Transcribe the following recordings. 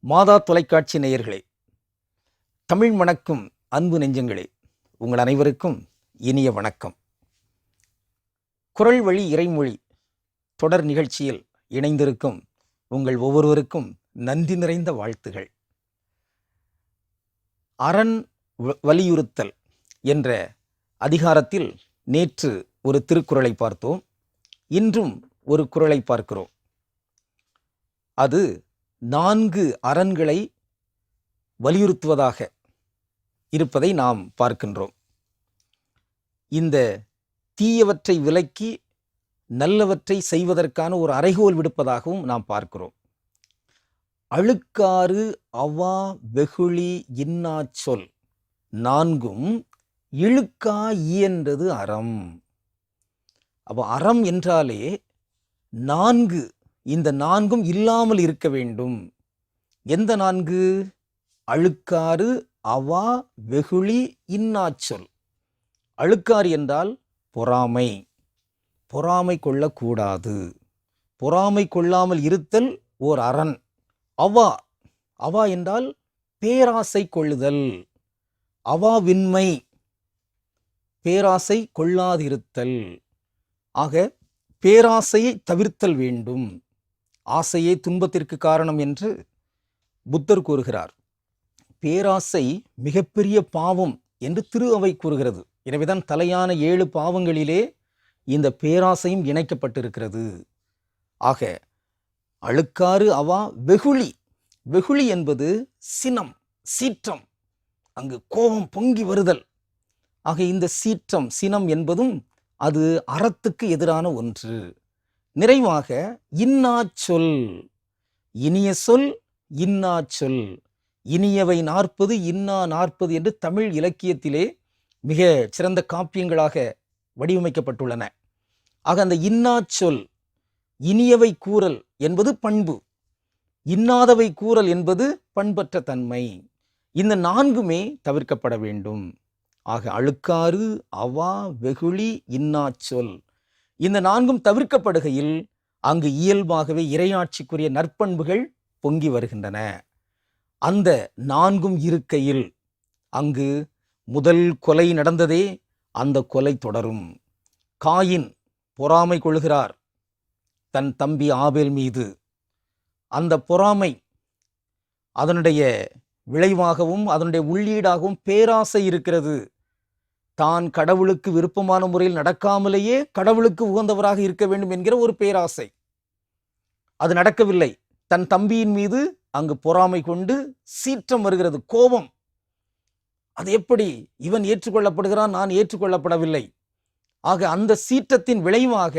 மாதா தொலைக்காட்சி நேயர்களே தமிழ் மணக்கும் அன்பு நெஞ்சங்களே உங்கள் அனைவருக்கும் இனிய வணக்கம். குரல் வழி இறைமொழி தொடர் நிகழ்ச்சியில் இணைந்திருக்கும் உங்கள் ஒவ்வொருவருக்கும் நன்றி நிறைந்த வாழ்த்துகள். அரண் வலியுறுத்தல் என்ற அதிகாரத்தில் நேற்று ஒரு திருக்குறளை பார்த்தோம். இன்றும் ஒரு குறளை பார்க்கிறோம். அது நான்கு அரண்களை வலியுறுத்துவதாக இருப்பதை நாம் பார்க்கின்றோம். இந்த தீயவற்றை விலக்கி நல்லவற்றை செய்வதற்கான ஒரு அறைகோல் விடுப்பதாகவும் நாம் பார்க்கிறோம். அழுக்காறு அவா வெகுளி இன்னா சொல் நான்கும் இழுக்கா இயன்றது அறம். அப்போ அறம் என்றாலே நான்கு இந்த நான்கும் இல்லாமல் இருக்க வேண்டும். எந்த நான்கு? அழுக்காறு அவா வெகுளி இன்னாச்சொல். அழுக்காறு என்றால் பொறாமை. பொறாமை கொள்ளக்கூடாது. பொறாமை கொள்ளாமல் இருத்தல் ஓர் அரண். அவா அவா என்றால் பேராசை கொள்ளுதல். அவாவின்மை பேராசை கொள்ளாதிருத்தல். ஆக பேராசையை தவிர்த்தல் வேண்டும். ஆசையே துன்பத்திற்கு காரணம் என்று புத்தர் கூறுகிறார். பேராசை மிகப்பெரிய பாவம் என்று திரு அவை கூறுகிறது. எனவேதான் தலையான ஏழு பாவங்களிலே இந்த பேராசையும் இணைக்கப்பட்டிருக்கிறது. ஆக அழுக்காறு அவா வெகுளி. வெகுளி என்பது சினம் சீற்றம். அங்கு கோபம் பொங்கி வருதல். ஆக இந்த சீற்றம் சினம் என்பதும் அது அறத்துக்கு எதிரான ஒன்று. நிறைவாக இன்னா சொல் இனிய சொல் இன்னா சொல் இனியவை நாற்பது இன்னா நாற்பது என்று தமிழ் இலக்கியத்திலே மிக சிறந்த காப்பியங்களாக வடிவமைக்கப்பட்டுள்ளன. ஆக அந்த இன்னா சொல் இனியவை கூறல் என்பது பண்பு. இன்னாதவை கூறல் என்பது பண்பற்ற தன்மை. இந்த நான்குமே தவிர்க்கப்பட வேண்டும். ஆக அழுக்காறு அவா வெகுளி இன்னா சொல் இந்த நான்கும் தவிர்க்கப்படுகையில் அங்கு இயல்பாகவே இறையாட்சிக்குரிய நற்பண்புகள் பொங்கி வருகின்றன. அந்த நான்கும் இருக்கையில் அங்கு முதல் கொலை நடந்ததே அந்த கொலை தொடரும். காயின் பொறாமை கொள்கிறார் தன் தம்பி ஆபேல் மீது. அந்த பொறாமை அதனுடைய விளைவாகவும் அதனுடைய உள்ளீடாகவும் பேராசை இருக்கிறது. தான் கடவுளுக்கு விருப்பமான முறையில் நடக்காமலேயே கடவுளுக்கு உகந்தவராக இருக்க வேண்டும் என்கிற ஒரு பேராசை. அது நடக்கவில்லை. தன் தம்பியின் மீது அங்கு பொறாமை கொண்டு சீற்றம் வருகிறது. கோபம். அது எப்படி இவன் ஏற்றுக்கொள்ளப்படுகிறான் நான் ஏற்றுக்கொள்ளப்படவில்லை. ஆக அந்த சீற்றத்தின் விளைவாக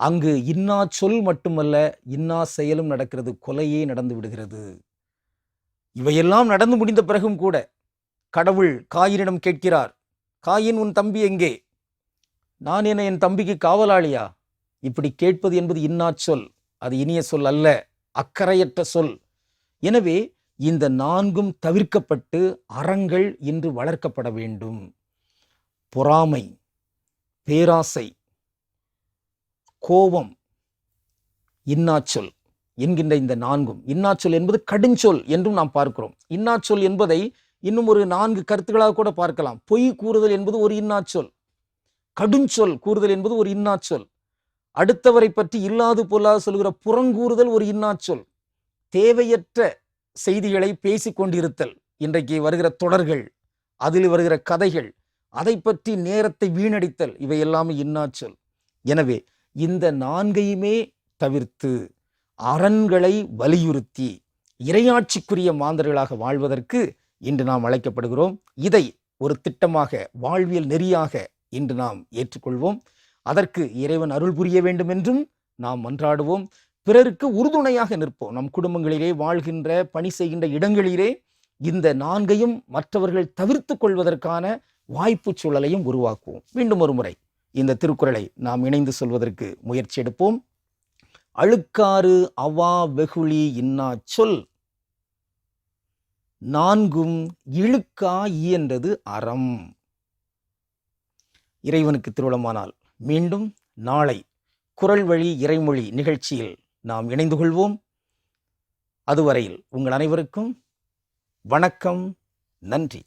அங்கு இன்னா சொல் மட்டுமல்ல இன்னா செயலும் நடக்கிறது. கொலையே நடந்து விடுகிறது. இவையெல்லாம் நடந்து முடிந்த பிறகும் கூட கடவுள் காயினிடம் கேட்கிறார் காயின் உன் தம்பி எங்கே? நான் என்ன என் தம்பிக்கு காவலாளியா? இப்படி கேட்பது என்பது இன்னா சொல். அது இனிய சொல் அல்ல அக்கறையற்ற சொல். எனவே இந்த நான்கும் தவிர்க்கப்பட்டு அறங்கள் இன்று வளர்க்கப்பட வேண்டும். பொறாமை பேராசை கோபம் இன்னாச்சொல் என்கின்ற இந்த நான்கும். இன்னாச்சொல் என்பது கடுஞ்சொல் என்றும் நாம் பார்க்கிறோம். இன்னாச்சொல் என்பதை இன்னும் ஒரு நான்கு கருத்துக்களாக கூட பார்க்கலாம். பொய் கூறுதல் என்பது ஒரு இன்னாச்சொல். கடுஞ்சொல் கூறுதல் என்பது ஒரு இன்னாச்சொல். அடுத்தவரை பற்றி இல்லாது பொல்லாது சொல்கிற புறங்கூறுதல் ஒரு இன்னாச்சொல். தேவையற்ற செய்திகளை பேசிக்கொண்டிருத்தல் இன்றைக்கு வருகிற தொடர்கள் அதில் வருகிற கதைகள் அதை பற்றி நேரத்தை வீணடித்தல் இவை எல்லாமே இன்னாச்சொல். எனவே இந்த நான்கையுமே தவிர்த்து அரண்களை வலியுறுத்தி இறையாட்சிக்குரிய மாந்தர்களாக வாழ்வதற்கு இன்று நாம் அழைக்கப்படுகிறோம். இதை ஒரு திட்டமாக வாழ்வியல் நெறியாக இன்று நாம் ஏற்றுக்கொள்வோம். அதற்கு இறைவன் அருள் புரிய வேண்டும் என்றும் நாம் மன்றாடுவோம். பிறருக்கு உறுதுணையாக நிற்போம். நம் குடும்பங்களிலே வாழ்கின்ற பணி செய்கின்ற இடங்களிலே இந்த நான்கையும் மற்றவர்கள் தவிர்த்து கொள்வதற்கான வாய்ப்பு சூழலையும் உருவாக்குவோம். மீண்டும் ஒரு முறை இந்த திருக்குறளை நாம் இணைந்து சொல்வதற்கு முயற்சி எடுப்போம். அழுக்காறு அவா வெகுளி இன்னா சொல் நான்கும் இழுக்கா இயன்றது அறம். இறைவனுக்கு திருவிழமானால் மீண்டும் நாளை குரல் வழி இறைமொழி நிகழ்ச்சியில் நாம் இணைந்து கொள்வோம். அதுவரையில் உங்கள் அனைவருக்கும் வணக்கம் நன்றி.